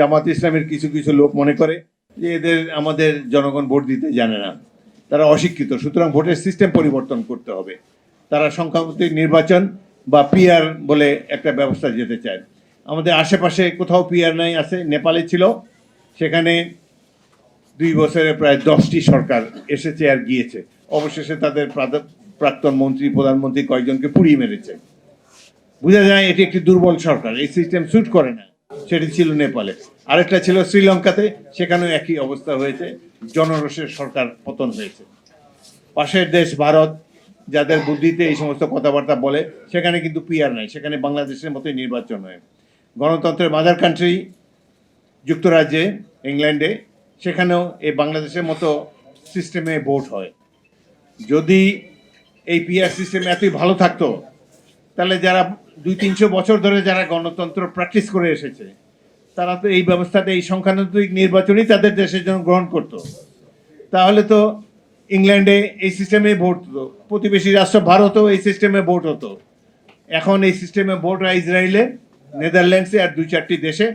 জামাত ইসলামের কিছু কিছু লোক মনে করে যে এদের আমাদের জনগণ ভোট দিতে জানে না। তারা অশিক্ষিত, সুতরাং ভোটের সিস্টেম পরিবর্তন করতে হবে। তারা সংখ্যাগতিক নির্বাচন বা পিআর বলে একটা ব্যবস্থা যেতে চায়। আমাদের আশেপাশে কোথাও পিআর নাই, আছে, নেপালে ছিল। সেখানে দুই বছরে প্রায় দশটি সরকার এসেছে আর গিয়েছে। অবশেষে তাদের প্রাক্তন মন্ত্রী, প্রধানমন্ত্রী কয়েকজনকে পুড়িয়ে মেরেছে। বোঝা যায় এটি একটি দুর্বল সরকার, এই সিস্টেম স্যুট করে না। সেটি ছিল নেপালে। আরেকটা ছিল শ্রীলঙ্কাতে, সেখানেও একই অবস্থা হয়েছে। জনরসের সরকার পতন হয়েছে। পাশের দেশ ভারত, যাদের বুদ্ধিতে এই সমস্ত কথাবার্তা বলে, সেখানে কিন্তু পিয়ার নাই। সেখানে বাংলাদেশের মতোই নির্বাচন হয়। গণতন্ত্রের মাদার কান্ট্রি যুক্তরাজ্যে, ইংল্যান্ডে, সেখানেও এই বাংলাদেশের মতো সিস্টেমে ভোট হয়। যদি এই পিআর সিস্টেম এতই ভালো থাকতো, তাহলে যারা দুই তিনশো বছর ধরে যারা গণতন্ত্র প্র্যাকটিস করে এসেছে, তারা তো এই ব্যবস্থাতে, এই সংখ্যানুপাতিক নির্বাচনই তাদের দেশের জন্য গ্রহণ করত। তাহলে তো ইংল্যান্ডে এই সিস্টেমে ভোট হতো, প্রতিবেশী রাষ্ট্র ভারতও এই সিস্টেমে ভোট হতো। এখন এই সিস্টেমে ভোট হয় ইসরায়েলে, নেদারল্যান্ডসে আর দুই চারটি দেশে।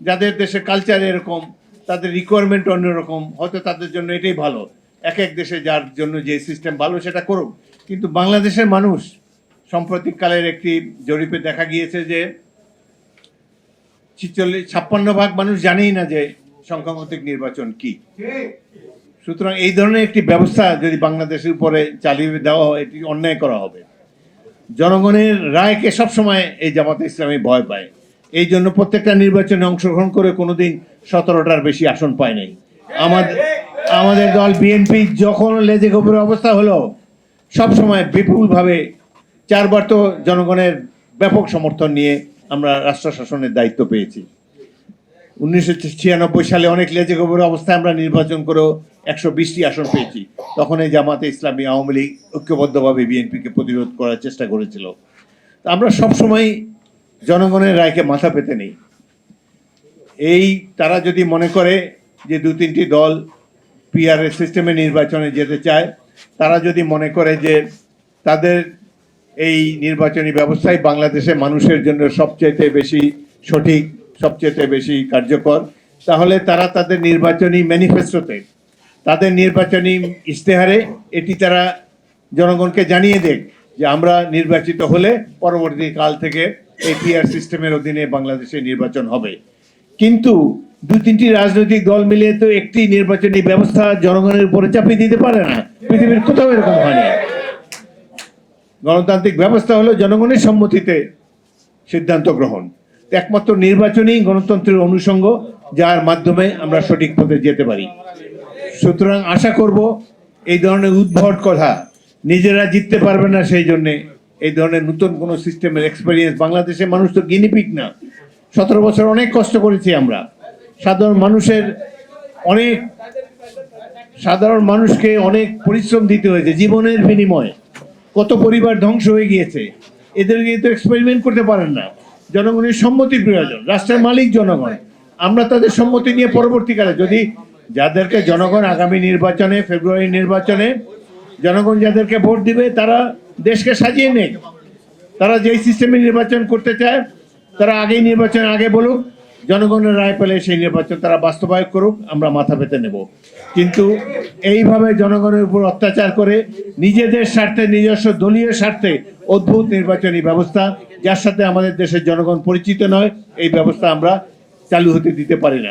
যাদের দেশে কালচার এরকম, তাদের রিকোয়ারমেন্ট অন্যরকম, হয়তো তাদের জন্য এটাই ভালো। এক এক দেশে যার জন্য যে সিস্টেম ভালো সেটা করুক। কিন্তু বাংলাদেশের মানুষ সাম্প্রতিককালের একটি জরিপে দেখা গিয়েছে যে ছিচল্লিশ, ছাপ্পান্ন ভাগ মানুষ জানেই না যে সংখ্যাগতিক নির্বাচন কি। সুতরাং এই ধরনের একটি ব্যবস্থা যদি বাংলাদেশের উপরে চালিয়ে দেওয়া হয়, এটি অন্যায় করা হবে। জনগণের রায়কে সবসময় এই জামাতে ইসলামী ভয় পায়। এই জন্য প্রত্যেকটা নির্বাচনে অংশগ্রহণ করে কোনোদিন সতেরোটার বেশি আসন পায় নাই। আমাদের আমাদের দল বিএনপি যখন লেজে গোবরের অবস্থা হলো, সবসময় বিপুলভাবে চারবার তো জনগণের ব্যাপক সমর্থন নিয়ে আমরা রাষ্ট্র শাসনের দায়িত্ব পেয়েছি। উনিশশো ছিয়ানব্বই সালে অনেক লেজে গোবরের অবস্থায় আমরা নির্বাচন করেও একশো বিশটি আসন পেয়েছি। তখন এই জামাতে ইসলামী আওয়ামী লীগ ঐক্যবদ্ধভাবে বিএনপিকে প্রতিরোধ করার চেষ্টা করেছিল। তা আমরা সবসময় জনগণের রায়কে মাথা পেতে নেই। এই তারা যদি মনে করে যে দু তিনটি দল পিআর সিস্টেমে নির্বাচনে যেতে চায়, তারা যদি মনে করে যে তাদের এই নির্বাচনী ব্যবস্থাই বাংলাদেশে মানুষের জন্য সবচেয়ে বেশি সঠিক সবচেয়ে বেশি কার্যকর। তাহলে তারা তাদের নির্বাচনী ম্যানিফেস্টোতে তাদের নির্বাচনী ইশতেহারে এটি তারা জনগণকে জানিয়ে দেখ যে আমরা নির্বাচিত হলে পরবর্তী কাল থেকে এই পিআর সিস্টেমের অধীনে বাংলাদেশে নির্বাচন হবে। কিন্তু দু তিনটি রাজনৈতিক দল মিলে তো একটি নির্বাচনী ব্যবস্থা জনগণের উপরে চাপিয়ে দিতে পারে না। পৃথিবীর কোথাও এরকম হয়নি গণতান্ত্রিক ব্যবস্থা হলো জনগণের সম্মতিতে সিদ্ধান্ত গ্রহণ। একমাত্র নির্বাচনই গণতন্ত্রের অনুষঙ্গ, যার মাধ্যমে আমরা সঠিক পথে যেতে পারি। সুতরাং আশা করব এই ধরনের উদ্ভট কথা নিজেরা জিততে পারবে না সেই জন্যে। এই ধরনের নতুন কোনো সিস্টেমের এক্সপেরিয়েন্স বাংলাদেশের মানুষ তো গিনিপিক না। সতেরো বছর অনেক কষ্ট করেছি আমরা। সাধারণ মানুষের অনেক, সাধারণ মানুষকে অনেক পরিশ্রম দিতে হয়েছে জীবনের বিনিময়ে। কত পরিবার ধ্বংস হয়ে গিয়েছে, এদেরকে তো এক্সপেরিমেন্ট করতে পারেন না। জনগণের সম্মতির প্রয়োজন, রাষ্ট্রের মালিক জনগণ। আমরা তাদের সম্মতি নিয়ে পরবর্তীকালে যদি যাদেরকে জনগণ আগামী নির্বাচনে, ফেব্রুয়ারি নির্বাচনে জনগণ যাদেরকে ভোট দিবে, তারা দেশকে সাজিয়ে নেক। তারা যেই সিস্টেমে নির্বাচন করতে চায়, তারা আগেই নির্বাচন আগে বলুক জনগণের রায় পেলে সেই নির্বাচন তারা বাস্তবায়ন করুক, আমরা মাথা পেতে নেব। কিন্তু এইভাবে জনগণের উপর অত্যাচার করে নিজেদের স্বার্থে, নিজস্ব দলীয় স্বার্থে অদ্ভুত নির্বাচনী ব্যবস্থা, যার সাথে আমাদের দেশের জনগণ পরিচিত নয়, এই ব্যবস্থা আমরা চালু হতে দিতে পারি না।